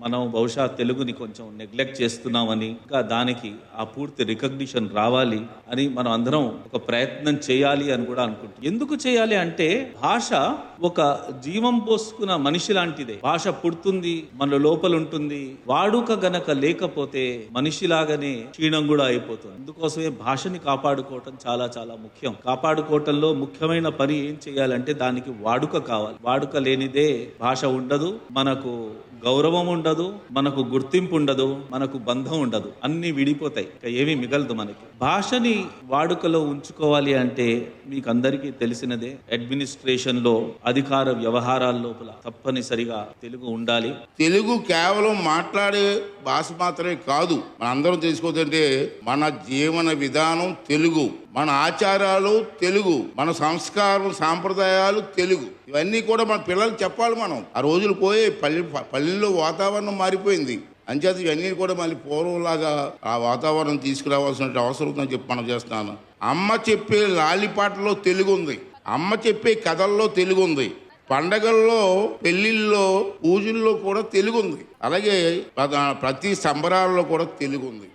మనం బహుశా తెలుగుని కొంచెం నెగ్లెక్ట్ చేస్తున్నామని ఇంకా దానికి ఆ పూర్తి రికగ్నిషన్ రావాలి అని మనం అందరం ఒక ప్రయత్నం చేయాలి అని కూడా అనుకుంటాం ఎందుకు చేయాలి అంటే భాష ఒక జీవం పోసుకున్న మనిషి లాంటిదే. భాష పుడుతుంది మన లోపల ఉంటుంది. వాడుక గనక లేకపోతే మనిషిలాగానే క్షీణం కూడా అయిపోతుంది. అందుకోసమే భాషని కాపాడుకోవటం చాలా చాలా ముఖ్యం. కాపాడుకోవటంలో ముఖ్యమైన పని ఏం చేయాలంటే దానికి వాడుక కావాలి. వాడుక లేనిదే భాష ఉండదు. మనకు గౌరవం ఉండదు మనకు గుర్తింపు ఉండదు మనకు బంధం ఉండదు. అన్ని విడిపోతాయి. ఏమీ మిగలదు మనకి. భాషని వాడుకలో ఉంచుకోవాలి అంటే మీకు అందరికీ తెలిసినదే అడ్మినిస్ట్రేషన్లో అధికార వ్యవహారాల లోపల తప్పనిసరిగా తెలుగు ఉండాలి. తెలుగు కేవలం మాట్లాడే భాష మాత్రమే కాదు మనందరం తెలుసుకోవద్దంటే మన జీవన విధానం తెలుగు. మన ఆచారాలు తెలుగు మన సంస్కారం సాంప్రదాయాలు తెలుగు. ఇవన్నీ కూడా మన పిల్లలకు చెప్పాలి మనం. ఆ రోజులు పోయి పల్లె పల్లెల్లో వాతావరణం మారిపోయింది. అంచేత ఇవన్నీ కూడా మళ్ళీ పూర్వంలాగా ఆ వాతావరణం తీసుకురావాల్సిన అవసరం ఉందని చెప్పి మనం చేస్తున్నాను. అమ్మ చెప్పే లాలిపాటలో తెలుగు ఉంది అమ్మ చెప్పే కథల్లో తెలుగు ఉంది పండగల్లో పెళ్ళిళ్ళలో పూజల్లో కూడా తెలుగు ఉంది అలాగే ప్రతి సంబరాల్లో కూడా తెలుగు ఉంది